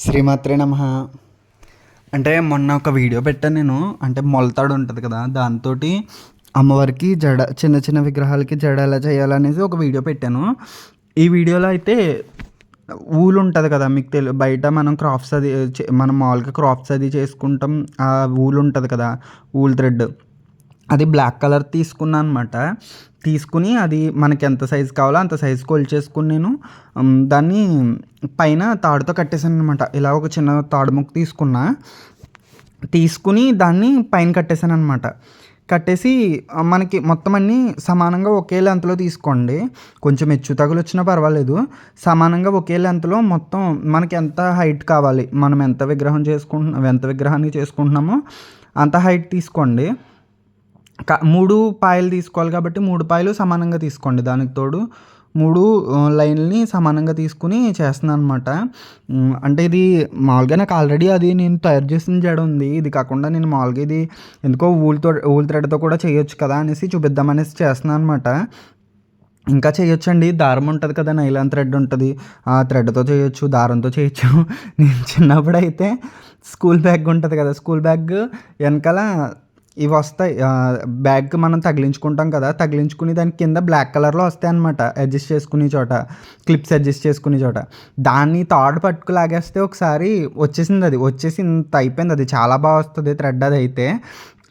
శ్రీమాత్రే నమ. అంటే మొన్న ఒక వీడియో పెట్టాను నేను. అంటే మొలతాడు ఉంటుంది కదా దాంతో అమ్మవారికి జడ చిన్న చిన్న విగ్రహాలకి జడ ఎలా చేయాలనేసి ఒక వీడియో పెట్టాను. ఈ వీడియోలో అయితే ఊలు ఉంటుంది కదా మీకు తెలు బయట మనం క్రాఫ్ట్స్ అది చే- మనం మామూలుగా క్రాఫ్ట్స్ అది చేసుకుంటాం ఆ ఊలు ఉంటుంది కదా ఊల్ థ్రెడ్. అది బ్లాక్ కలర్ తీసుకున్నాను అనమాట తీసుకుని అది మనకి ఎంత సైజు కావాలో అంత సైజు కొలిచేసుకుని నేను దాన్ని పైన తాడుతో కట్టేసాను అనమాట ఇలా ఒక చిన్న తాడు ముక్క తీసుకున్నా. తీసుకుని దాన్ని పైన కట్టేసాను అనమాట కట్టేసి మనకి మొత్తం అన్నీ సమానంగా ఒకే లెంత్లో తీసుకోండి. కొంచెం హెచ్చు తగులు వచ్చినా పర్వాలేదు. సమానంగా ఒకే లెంత్లో మొత్తం మనకి ఎంత హైట్ కావాలి? మనం ఎంత విగ్రహం చేసుకుంటున్నాం ఎంత విగ్రహాన్ని చేసుకుంటున్నామో అంత హైట్ తీసుకోండి. మూడు పాయలు తీసుకోవాలి కాబట్టి మూడు పాయలు సమానంగా తీసుకోండి. దానికి తోడు మూడు లైన్లని సమానంగా తీసుకుని చేస్తున్నాను అనమాట అంటే ఇది మామూలుగా నాకు ఆల్రెడీ అది నేను తయారు చేసిన జడ ఉంది. ఇది కాకుండా నేను మామూలుగా ఇది ఎందుకో ఊల్తో ఊల్ థ్రెడ్తో కూడా చేయొచ్చు కదా అనేసి చూపిద్దామనేసి చేస్తున్నాను అనమాట ఇంకా చేయొచ్చండి. దారం ఉంటుంది కదా నైలాన్ థ్రెడ్ ఉంటుంది. ఆ థ్రెడ్తో చేయొచ్చు దారంతో చేయొచ్చు. నేను చిన్నప్పుడు అయితే స్కూల్ బ్యాగ్ ఉంటుంది కదా స్కూల్ బ్యాగ్ వెనకాల ఇవి వస్తాయి. బ్యాగ్ మనం తగిలించుకుంటాం కదా తగిలించుకుని దాని కింద బ్లాక్ కలర్లో వస్తాయి అనమాట అడ్జస్ట్ చేసుకునే చోట క్లిప్స్ అడ్జస్ట్ చేసుకునే చోట. దాన్ని తాడు పట్టుకు లాగేస్తే ఒకసారి వచ్చేసింది అది. వచ్చేసి ఇంత అయిపోయింది. అది చాలా బాగా వస్తుంది థ్రెడ్ అది అయితే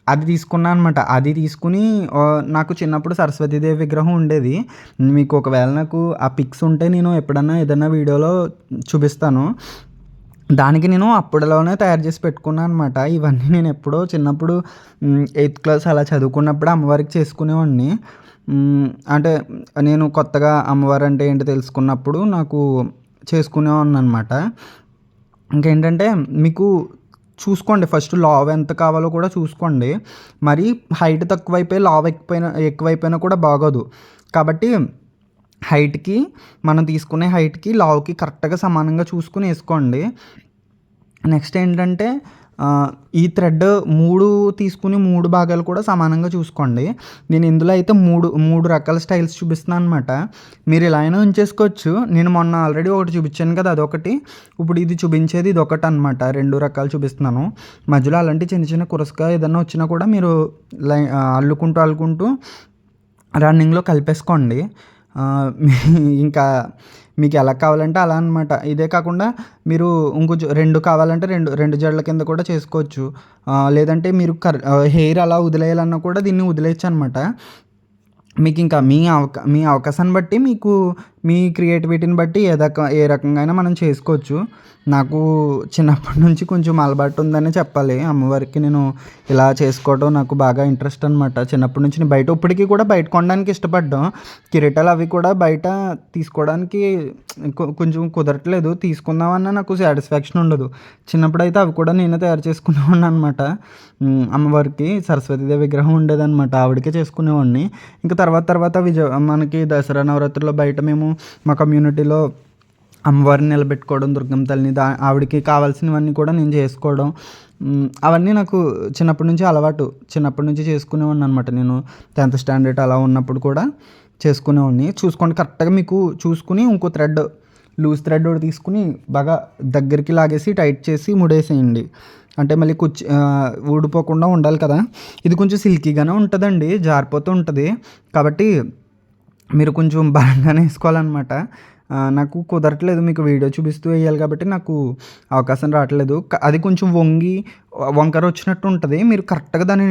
అది తీసుకున్నాను అనమాట అది తీసుకుని నాకు చిన్నప్పుడు సరస్వతీదేవి విగ్రహం ఉండేది. మీకు ఒకవేళ నాకు ఆ పిక్స్ ఉంటే నేను ఎప్పుడన్నా ఏదైనా వీడియోలో చూపిస్తాను. దానికి నేను అప్పుడులోనే తయారు చేసి పెట్టుకున్నాను అనమాట ఇవన్నీ నేను ఎప్పుడో చిన్నప్పుడు ఎయిత్ క్లాస్ అలా చదువుకున్నప్పుడు అమ్మవారికి చేసుకునేవాడిని. అంటే నేను కొత్తగా అమ్మవారు అంటే ఏంటి తెలుసుకున్నప్పుడు నాకు చేసుకునేవాడిని అనమాట ఇంకేంటంటే మీకు చూసుకోండి ఫస్ట్ లావ్ ఎంత కావాలో కూడా చూసుకోండి. మరి హైట్ తక్కువైపోయి లావ్ ఎక్కువైనా ఎక్కువైపోయినా కూడా బాగోదు. కాబట్టి హైట్కి మనం తీసుకునే హైట్కి లావుకి కరెక్ట్గా సమానంగా చూసుకుని వేసుకోండి. నెక్స్ట్ ఏంటంటే ఈ థ్రెడ్ మూడు తీసుకుని మూడు భాగాలు కూడా సమానంగా చూసుకోండి. నేను ఇందులో అయితే మూడు మూడు రకాల స్టైల్స్ చూపిస్తున్నాను అనమాట మీరు ఇలా అయినా ఉంచేసుకోవచ్చు. నేను మొన్న ఆల్రెడీ ఒకటి చూపించాను కదా అదొకటి. ఇప్పుడు ఇది చూపించేది ఇది ఒకటి అనమాట రెండు రకాలు చూపిస్తున్నాను. మధ్యలో అలాంటి చిన్న చిన్న కురసగా ఏదైనా వచ్చినా కూడా మీరు లై అల్లుకుంటూ అల్లుకుంటూ రన్నింగ్లో కలిపేసుకోండి. ఇంకా మీకు ఎలా కావాలంటే అలా అనమాట ఇదే కాకుండా మీరు ఇంకో రెండు కావాలంటే రెండు రెండు జడల కింద కూడా చేసుకోవచ్చు. లేదంటే మీరు కర్ హెయిర్ అలా వదిలేయాలన్నా కూడా దీన్ని వదిలేయచ్చు అనమాట మీకు ఇంకా మీ అవకా మీ అవకాశాన్ని బట్టి మీకు మీ క్రియేటివిటీని బట్టి ఏ రకం ఏ రకంగా అయినా మనం చేసుకోవచ్చు. నాకు చిన్నప్పటి నుంచి కొంచెం అలవాటు ఉందని చెప్పాలి. అమ్మవారికి నేను ఇలా చేసుకోవడం నాకు బాగా ఇంట్రెస్ట్ అనమాట చిన్నప్పటి నుంచి నేను బయట ఇప్పటికీ కూడా బయట కొనడానికి ఇష్టపడ్డాం. కిరీటాలు అవి కూడా బయట తీసుకోవడానికి కొంచెం కుదరట్లేదు. తీసుకుందామన్నా నాకు సాటిస్ఫాక్షన్ ఉండదు. చిన్నప్పుడు అయితే అవి కూడా నేనే తయారు చేసుకునేవాడిని అనమాట అమ్మవారికి సరస్వతీదేవి విగ్రహం ఉండేదన్నమాట. ఆవిడకే చేసుకునేవాడిని. ఇంకా తర్వాత తర్వాత విజయ మనకి దసరా నవరాత్రుల్లో బయట మేము మా కమ్యూనిటీలో అమ్మవారిని నిలబెట్టుకోవడం దుర్గం తల్లిని దా ఆవిడకి కావాల్సినవన్నీ కూడా నేను చేసుకోవడం అవన్నీ నాకు చిన్నప్పటి నుంచి అలవాటు. చిన్నప్పటి నుంచి చేసుకునేవాడిని అనమాట నేను. టెన్త్ స్టాండర్డ్ అలా ఉన్నప్పుడు కూడా చేసుకునేవాడిని. చూసుకోండి కరెక్ట్గా మీకు చూసుకుని ఇంకో థ్రెడ్ లూజ్ థ్రెడ్ ఒకటి తీసుకుని బాగా దగ్గరికి లాగేసి టైట్ చేసి ముడేసేయండి. అంటే మళ్ళీ కుచ్చి ఊడిపోకుండా ఉండాలి కదా. ఇది కొంచెం సిల్కీగానే ఉంటుందండి జారిపోతూ ఉంటుంది. కాబట్టి మీరు కొంచెం బలంగానే వేసుకోవాలన్నమాట. నాకు కుదరట్లేదు మీకు వీడియో చూపిస్తూ వేయాలి కాబట్టి నాకు అవకాశం రావట్లేదు. అది కొంచెం వంగి వంకర వచ్చినట్టు ఉంటుంది. మీరు కరెక్ట్గా దాన్ని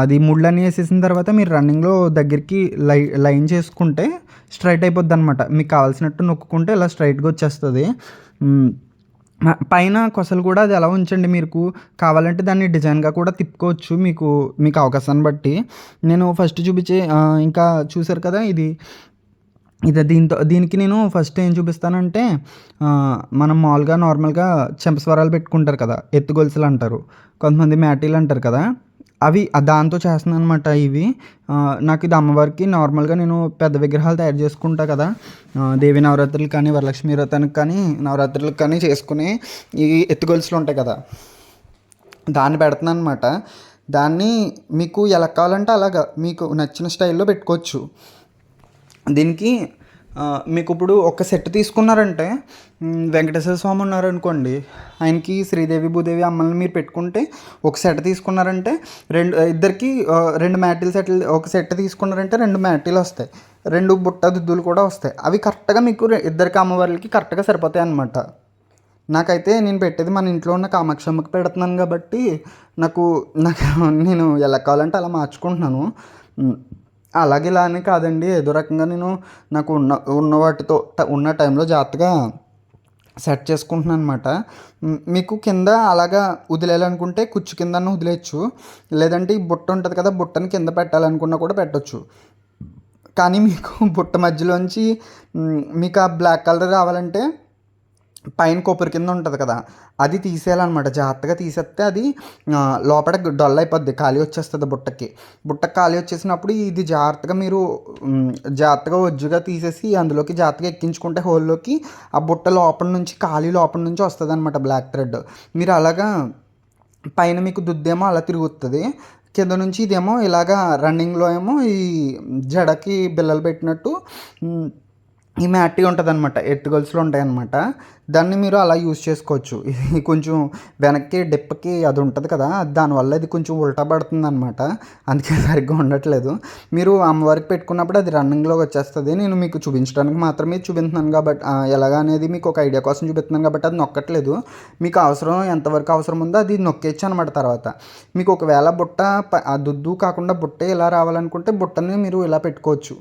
అది ముళ్ళని వేసేసిన తర్వాత మీరు రన్నింగ్లో దగ్గరికి లై లైన్ చేసుకుంటే స్ట్రైట్ అయిపోద్ది అనమాట మీకు కావాల్సినట్టు నొక్కుంటే ఇలా స్ట్రైట్గా వచ్చేస్తుంది. పైన కొసలు కూడా అది ఎలా ఉంచండి మీకు. కావాలంటే దాన్ని డిజైన్గా కూడా తిప్పుకోవచ్చు మీకు మీకు అవకాశాన్ని బట్టి. నేను ఫస్ట్ చూపించే ఇంకా చూసారు కదా ఇది. ఇది దీంతో దీనికి నేను ఫస్ట్ ఏం చూపిస్తానంటే మనం మామూలుగా నార్మల్గా చెంపస్వరాలు పెట్టుకుంటారు కదా ఎత్తు గొలుసులు అంటారు. కొంతమంది మ్యాటీలు అంటారు కదా. అవి దాంతో చేస్తున్నాను అనమాట ఇవి నాకు ఇది అమ్మవారికి నార్మల్గా నేను పెద్ద విగ్రహాలు తయారు చేసుకుంటా కదా. దేవి నవరాత్రులు కానీ వరలక్ష్మి వ్రతానికి కానీ నవరాత్రులకు కానీ చేసుకుని ఈ ఎత్తుగొలుసులు ఉంటాయి కదా. దాన్ని పెడుతున్నాను అనమాట దాన్ని మీకు ఎలా కావాలంటే అలాగా మీకు నచ్చిన స్టైల్లో పెట్టుకోవచ్చు. దీనికి మీకు ఇప్పుడు ఒక సెట్ తీసుకున్నారంటే వెంకటేశ్వర స్వామి ఉన్నారనుకోండి ఆయనకి శ్రీదేవి భూదేవి అమ్మల్ని మీరు పెట్టుకుంటే ఒక సెట్ తీసుకున్నారంటే రెండు ఇద్దరికి రెండు మ్యాటీలు సెట్ ఒక సెట్ తీసుకున్నారంటే రెండు మ్యాటీలు వస్తాయి. రెండు బుట్ట దుద్దులు కూడా వస్తాయి. అవి కరెక్ట్గా మీకు ఇద్దరికి అమ్మవార్లకి కరెక్ట్గా సరిపోతాయి అన్నమాట. నాకైతే నేను పెట్టేది మన ఇంట్లో ఉన్న కామాక్షమ్మకి పెడుతున్నాను కాబట్టి నాకు నాకు నేను ఎలా కావాలంటే అలా మార్చుకుంటున్నాను. అలాగే ఇలా అని కాదండి. ఏదో రకంగా నేను నాకు ఉన్న ఉన్న వాటితో ఉన్న టైంలో జాగ్రత్తగా సెట్ చేసుకుంటున్నాను అనమాట మీకు కింద అలాగా వదిలేయాలనుకుంటే కుచ్చు కింద వదిలేయచ్చు. లేదంటే ఈ బుట్ట ఉంటుంది కదా బుట్టని కింద పెట్టాలనుకున్నా కూడా పెట్టచ్చు. కానీ మీకు బుట్ట మధ్యలోంచి మీకు ఆ బ్లాక్ కలర్ రావాలంటే పైన కొబ్బరి కింద ఉంటుంది కదా అది తీసేయాలన్నమాట. జాగ్రత్తగా తీసేస్తే అది లోపల డొల్ అయిపోద్ది ఖాళీ వచ్చేస్తుంది బుట్టకి. బుట్టకి ఖాళీ వచ్చేసినప్పుడు ఇది జాగ్రత్తగా మీరు జాగ్రత్తగా ఒజ్జుగా తీసేసి అందులోకి జాగ్రత్తగా ఎక్కించుకుంటే హోల్లోకి ఆ బుట్ట లోపల నుంచి ఖాళీ లోపల నుంచి వస్తుంది అనమాట బ్లాక్ థ్రెడ్. మీరు అలాగా పైన మీకు దుద్దేమో అలా తిరుగుతుంది కింద నుంచి ఇదేమో ఇలాగా రన్నింగ్లో ఏమో ఈ జడకి బిల్లలు పెట్టినట్టు ఈ మ్యాట్గా ఉంటుంది అనమాట ఎట్టుగొలుసులు ఉంటాయి అనమాట దాన్ని మీరు అలా యూజ్ చేసుకోవచ్చు. ఇది కొంచెం వెనక్కి డిప్పకి అది ఉంటుంది కదా దానివల్ల ఇది కొంచెం ఉల్టా పడుతుంది అనమాట అందుకే సరిగ్గా ఉండట్లేదు. మీరు అమ్మవారికి పెట్టుకున్నప్పుడు అది రన్నింగ్లోకి వచ్చేస్తుంది. నేను మీకు చూపించడానికి మాత్రమే చూపిస్తున్నాను కాబట్టి ఎలాగా అనేది మీకు ఒక ఐడియా కోసం చూపిస్తున్నాను కాబట్టి అది నొక్కట్లేదు. మీకు అవసరం ఎంతవరకు అవసరం ఉందో అది నొక్కేచ్చు అనమాట తర్వాత. మీకు ఒకవేళ బుట్ట ఆ దుద్దు కాకుండా బుట్టే ఇలా రావాలనుకుంటే బుట్టని మీరు ఇలా పెట్టుకోవచ్చు.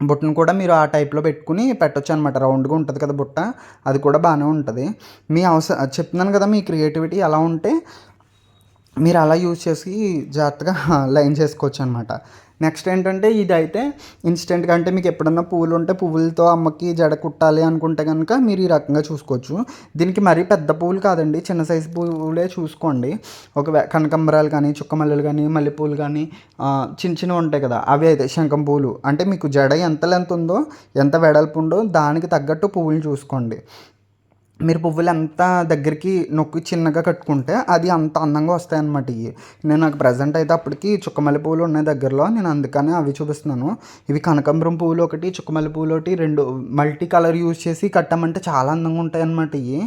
బుట్టను కూడా మీరు ఆ టైప్లో పెట్టుకుని పెట్టొచ్చు అనమాట రౌండ్గా ఉంటుంది కదా బుట్ట. అది కూడా బాగానే ఉంటుంది. మీ అవసరం చెప్తున్నాను కదా మీ క్రియేటివిటీ ఎలా ఉంటే మీరు అలా యూజ్ చేసి జాగ్రత్తగా లైన్ చేసుకోవచ్చు అనమాట నెక్స్ట్ ఏంటంటే ఇది అయితే ఇన్స్టెంట్గా అంటే మీకు ఎప్పుడన్నా పువ్వులు ఉంటే పువ్వులతో అమ్మకి జడ కుట్టాలి అనుకుంటే కనుక మీరు ఈ రకంగా చూసుకోవచ్చు. దీనికి మరీ పెద్ద పువ్వులు కాదండి చిన్న సైజు పువ్వులే చూసుకోండి. ఒక కనకంబరాలు కనకాంబరాలు కానీ చుక్కమల్లెలు కానీ మల్లెపూలు కానీ చిన్న చిన్నవి ఉంటాయి కదా అవి అయితే శంఖం పువ్వులు అంటే మీకు జడ ఎంత లెంత్ ఉందో ఎంత వెడల్పు ఉందో దానికి తగ్గట్టు పువ్వులు చూసుకోండి. మీరు పువ్వులు ఎంత దగ్గరికి నొక్కి చిన్నగా కట్టుకుంటే అది అంత అందంగా వస్తాయి అన్నమాట ఇవి నేను నాకు ప్రజెంట్ అయితే అప్పటికి చుక్కమల్లి పువ్వులు ఉన్నాయి దగ్గరలో నేను అందుకనే అవి చూపిస్తున్నాను. ఇవి కనకాంబరం పువ్వులు ఒకటి చుక్కమల్లి పువ్వులు ఒకటి రెండు మల్టీ కలర్ యూజ్ చేసి కట్టామంటే చాలా అందంగా ఉంటాయి అన్నమాట ఇవి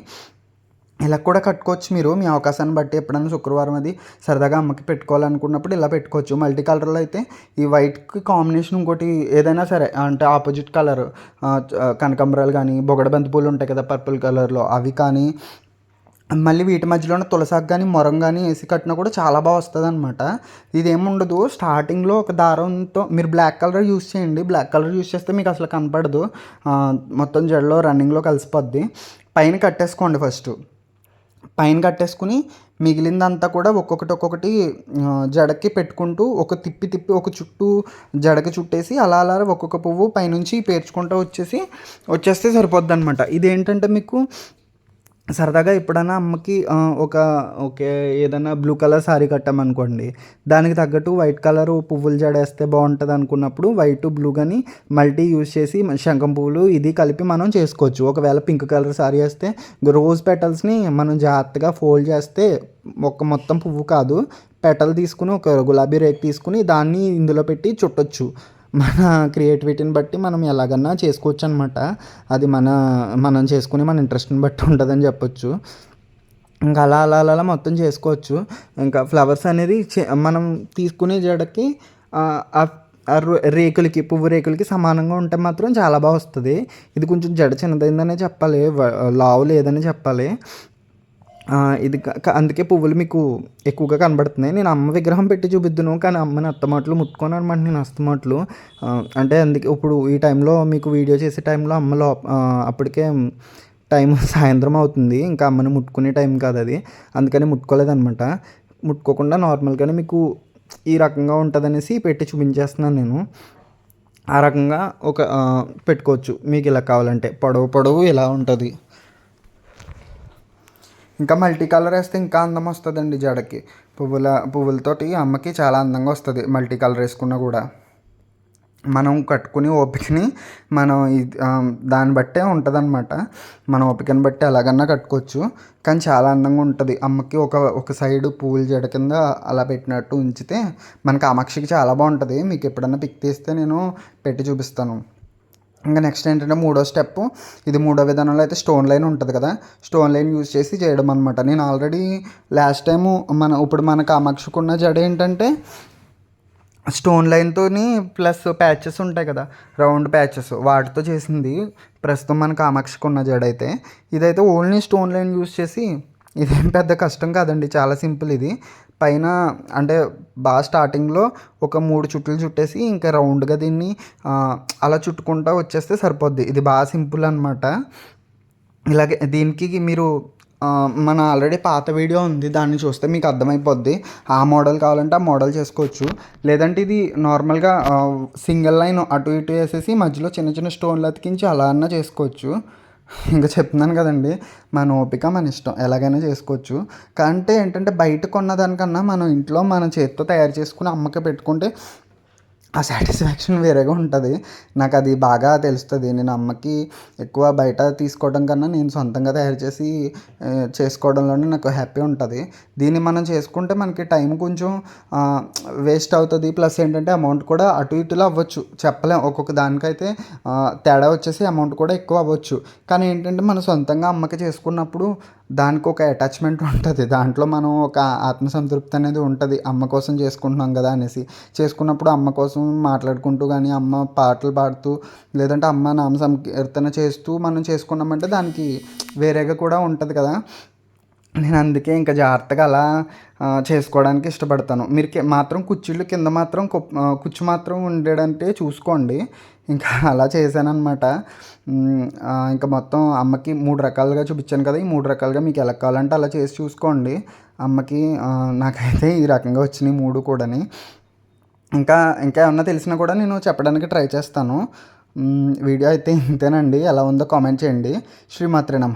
ఇలా కూడా కట్టుకోవచ్చు మీరు. మీ అవకాశాన్ని బట్టి ఎప్పుడైనా శుక్రవారం అది సరదాగా అమ్మకి పెట్టుకోవాలనుకున్నప్పుడు ఇలా పెట్టుకోవచ్చు. మల్టీ కలర్లో అయితే ఈ వైట్కి కాంబినేషన్ ఇంకోటి ఏదైనా సరే అంటే ఆపోజిట్ కలర్ కనకాంబరాలు కానీ బొగడ బంతి పూలు ఉంటాయి కదా పర్పుల్ కలర్లో అవి కానీ మళ్ళీ వీటి మధ్యలోనే తులసాకు కానీ మొరం కానీ వేసి కట్టినా కూడా చాలా బాగా వస్తుంది అనమాట ఇదేముండదు స్టార్టింగ్లో ఒక దారంతో మీరు బ్లాక్ కలర్ యూస్ చేయండి. బ్లాక్ కలర్ యూస్ చేస్తే మీకు అసలు కనపడదు. మొత్తం జడలో రన్నింగ్లో కలిసిపోద్ది. పైన కట్టేసుకోండి ఫస్ట్. పైన కట్టేసుకుని మిగిలిందంతా కూడా ఒక్కొక్కటి ఒక్కొక్కటి జడకి పెట్టుకుంటూ ఒక తిప్పి తిప్పి ఒక చుట్టూ జడకి చుట్టేసి అలా అలా ఒక్కొక్క పువ్వు పైనుంచి పేర్చుకుంటూ వచ్చేసి వచ్చేస్తే సరిపోద్ది అనమాట ఇదేంటంటే మీకు సరదాగా ఎప్పుడైనా అమ్మకి ఒక ఓకే ఏదైనా బ్లూ కలర్ శారీ కట్టామనుకోండి దానికి తగ్గట్టు వైట్ కలర్ పువ్వులు జడేస్తే బాగుంటుంది అనుకున్నప్పుడు వైట్ బ్లూ కానీ మల్టీ యూజ్ చేసి శంఖం పువ్వులు ఇది కలిపి మనం చేసుకోవచ్చు. ఒకవేళ పింక్ కలర్ శారీ వేస్తే రోజ్ పెటల్స్ని మనం జాగ్రత్తగా ఫోల్డ్ చేస్తే ఒక మొత్తం పువ్వు కాదు పెటల్ తీసుకుని ఒక గులాబీ రేక్ తీసుకుని దాన్ని ఇందులో పెట్టి చుట్టొచ్చు. మన క్రియేటివిటీని బట్టి మనం ఎలాగన్నా చేసుకోవచ్చు అనమాట అది మన మనం చేసుకుని మన ఇంట్రెస్ట్ని బట్టి ఉంటుందని చెప్పొచ్చు. ఇంకా అలా అలా అలా అలా మొత్తం చేసుకోవచ్చు. ఇంకా ఫ్లవర్స్ అనేది చే- మనం తీసుకునే జడకి ఆ, రేకులకి పువ్వు రేకులకి సమానంగా ఉంటే మాత్రం చాలా బాగా వస్తుంది. ఇది కొంచెం జడ చిన్నదైందనే చెప్పాలి. లావు లేదని చెప్పాలి. ఇది అందుకే పువ్వులు మీకు ఎక్కువగా కనబడుతున్నాయి. నేను అమ్మ విగ్రహం పెట్టి చూపిద్దును కానీ అమ్మని అత్తమాటలు ముట్టుకొని అనమాట నేను అస్తమాటలు అంటే అందుకే ఇప్పుడు ఈ టైంలో మీకు వీడియో చేసే టైంలో అమ్మలో అప్పటికే టైం సాయంత్రం అవుతుంది. ఇంకా అమ్మని ముట్టుకునే టైం కాదు అది. అందుకని ముట్టుకోలేదనమాట. ముట్టుకోకుండా నార్మల్గానే మీకు ఈ రకంగా ఉంటుందనేసి పెట్టి చూపించేస్తున్నాను నేను. ఆ రకంగా ఒక పెట్టుకోవచ్చు. మీకు ఇలా కావాలంటే పొడవు పొడవు ఇలా ఉంటుంది. ఇంకా మల్టీ కలర్ వేస్తే ఇంకా అందం వస్తుందండి జడకి. పువ్వుల పువ్వులతోటి అమ్మకి చాలా అందంగా వస్తుంది మల్టీ కలర్ వేసుకున్నా కూడా. మనం కట్టుకుని ఓపికని మనం దాన్ని బట్టే ఉంటుందన్నమాట. మన ఓపికని బట్టి ఎలాగన్నా కట్టుకోవచ్చు. కానీ చాలా అందంగా ఉంటుంది. అమ్మకి ఒక ఒక సైడ్ పువ్వుల జడ కింద అలా పెట్టినట్టు ఉంచితే మన కామాక్షికి చాలా బాగుంటుంది. మీకు ఎప్పుడన్నా పిక్ తీస్తే నేను పెట్టి చూపిస్తాను. ఇంకా నెక్స్ట్ ఏంటంటే మూడో స్టెప్ ఇది మూడో విధానంలో అయితే స్టోన్ లైన్ ఉంటుంది కదా. స్టోన్ లైన్ యూజ్ చేసి చేయడం అనమాట నేను ఆల్రెడీ లాస్ట్ టైము మన ఇప్పుడు మన కామాక్షకున్న జడ ఏంటంటే స్టోన్ లైన్తో ప్లస్ ప్యాచెస్ ఉంటాయి కదా రౌండ్ ప్యాచెస్ వాటితో చేసింది ప్రస్తుతం మన కామాక్షికున్న జడ అయితే. ఇదైతే ఓన్లీ స్టోన్ లైన్ యూస్ చేసి ఇదేం పెద్ద కష్టం కాదండి చాలా సింపుల్ ఇది. పైన అంటే బాగా స్టార్టింగ్లో ఒక మూడు చుట్లు చుట్టేసి ఇంకా రౌండ్గా దీన్ని అలా చుట్టుకుంటా వచ్చేస్తే సరిపోద్ది. ఇది బాగా సింపుల్ అనమాట ఇలాగే దీనికి మీరు మన ఆల్రెడీ పాత వీడియో ఉంది దాన్ని చూస్తే మీకు అర్థమైపోద్ది. ఆ మోడల్ కావాలంటే ఆ మోడల్ చేసుకోవచ్చు. లేదంటే ఇది నార్మల్గా సింగిల్ లైన్ అటు ఇటు వేసేసి మధ్యలో చిన్న చిన్న స్టోన్లు అతికించి అలా అన్నా చేసుకోవచ్చు. ఇంకా చెప్తున్నాను కదండి మన ఓపిక మన ఇష్టం ఎలాగైనా చేసుకోవచ్చు. కంటే ఏంటంటే బయట కొన్న దానికన్నా మనం ఇంట్లో మన చేతితో తయారు చేసుకుని అమ్మక పెట్టుకుంటే ఆ సాటిస్ఫాక్షన్ వేరేగా ఉంటుంది. నాకు అది బాగా తెలుస్తుంది. నేను అమ్మకి ఎక్కువ బయట తీసుకోవడం కన్నా నేను సొంతంగా తయారు చేసి చేసుకోవడంలోనే నాకు హ్యాపీ ఉంటుంది. దీన్ని మనం చేసుకుంటే మనకి టైం కొంచెం వేస్ట్ అవుతుంది. ప్లస్ ఏంటంటే అమౌంట్ కూడా అటు ఇటులో అవ్వచ్చు. చెప్పలేం. ఒక్కొక్క దానికైతే తేడా వచ్చేసి అమౌంట్ కూడా ఎక్కువ అవ్వచ్చు. కానీ ఏంటంటే మనం సొంతంగా అమ్మకి చేసుకున్నప్పుడు దానికి ఒక అటాచ్మెంట్ ఉంటుంది. దాంట్లో మనం ఒక ఆత్మసంతృప్తి అనేది ఉంటుంది. అమ్మ కోసం చేసుకుంటున్నాం కదా అనేసి. చేసుకున్నప్పుడు అమ్మ కోసం మాట్లాడుకుంటూ కానీ అమ్మ పాటలు పాడుతూ లేదంటే అమ్మ నామ సంకీర్తన చేస్తూ మనం చేసుకున్నామంటే దానికి వేరేగా కూడా ఉంటుంది కదా. నేను అందుకే ఇంకా జాగ్రత్తగా అలా చేసుకోవడానికి ఇష్టపడతాను. మీరు మాత్రం కుర్చీలు కింద మాత్రం కుర్చీ కుచ్చు మాత్రం ఉండేడంటే చూసుకోండి. ఇంకా అలా చేశానమాట ఇంకా మొత్తం అమ్మకి మూడు రకాలుగా చూపించాను కదా ఈ మూడు రకాలుగా మీకు ఎలా కావాలంటే అలా చేసి చూసుకోండి. అమ్మకి నాకైతే ఈ రకంగా వచ్చినాయి మూడు కూడాని. ఇంకా ఇంకా ఏమన్నా తెలిసినా కూడా నేను చెప్పడానికి ట్రై చేస్తాను. వీడియో అయితే ఇంతేనండి. ఎలా ఉందో కామెంట్ చేయండి. శ్రీమాత్రే నమ.